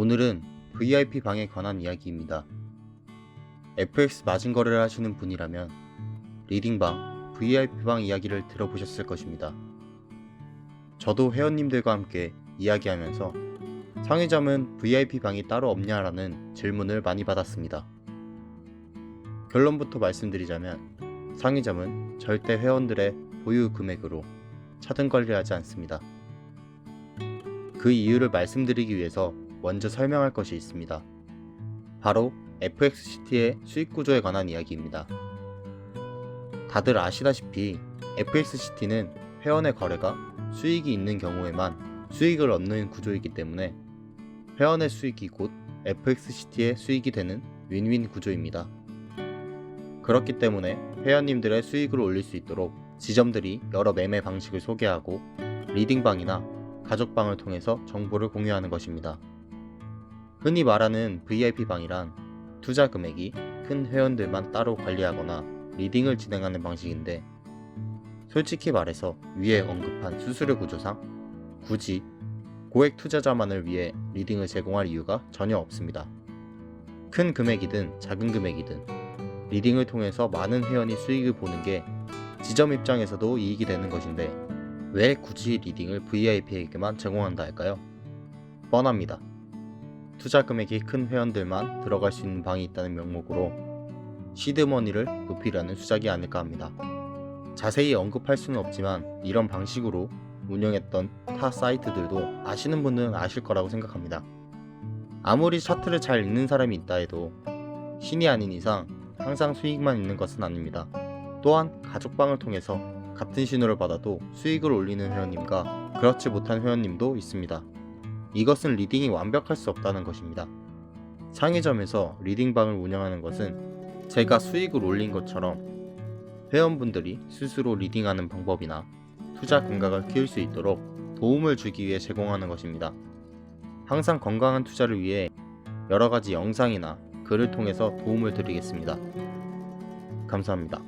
오늘은 VIP 방에 관한 이야기입니다. FX 마진 거래를 하시는 분이라면 리딩방, VIP 방 이야기를 들어보셨을 것입니다. 저도 회원님들과 함께 이야기하면서 상위점은 VIP 방이 따로 없냐라는 질문을 많이 받았습니다. 결론부터 말씀드리자면 상위점은 절대 회원들의 보유 금액으로 차등 관리하지 않습니다. 그 이유를 말씀드리기 위해서 먼저 설명할 것이 있습니다. 바로 FXCT의 수익 구조에 관한 이야기입니다. 다들 아시다시피 FXCT는 회원의 거래가 수익이 있는 경우에만 수익을 얻는 구조이기 때문에 회원의 수익이 곧 FXCT의 수익이 되는 윈윈 구조입니다. 그렇기 때문에 회원님들의 수익을 올릴 수 있도록 지점들이 여러 매매 방식을 소개하고 리딩방이나 가족방을 통해서 정보를 공유하는 것입니다. 흔히 말하는 VIP방이란 투자 금액이 큰 회원들만 따로 관리하거나 리딩을 진행하는 방식인데 솔직히 말해서 위에 언급한 수수료 구조상 굳이 고액 투자자만을 위해 리딩을 제공할 이유가 전혀 없습니다. 큰 금액이든 작은 금액이든 리딩을 통해서 많은 회원이 수익을 보는 게 지점 입장에서도 이익이 되는 것인데 왜 굳이 리딩을 VIP에게만 제공한다 할까요? 뻔합니다. 투자 금액이 큰 회원들만 들어갈 수 있는 방이 있다는 명목으로 시드머니를 높이려는 수작이 아닐까 합니다. 자세히 언급할 수는 없지만 이런 방식으로 운영했던 타 사이트들도 아시는 분은 아실 거라고 생각합니다. 아무리 차트를 잘 읽는 사람이 있다 해도 신이 아닌 이상 항상 수익만 있는 것은 아닙니다. 또한 가족방을 통해서 같은 신호를 받아도 수익을 올리는 회원님과 그렇지 못한 회원님도 있습니다. 이것은 리딩이 완벽할 수 없다는 것입니다. 상위점에서 리딩방을 운영하는 것은 제가 수익을 올린 것처럼 회원분들이 스스로 리딩하는 방법이나 투자 감각을 키울 수 있도록 도움을 주기 위해 제공하는 것입니다. 항상 건강한 투자를 위해 여러 가지 영상이나 글을 통해서 도움을 드리겠습니다. 감사합니다.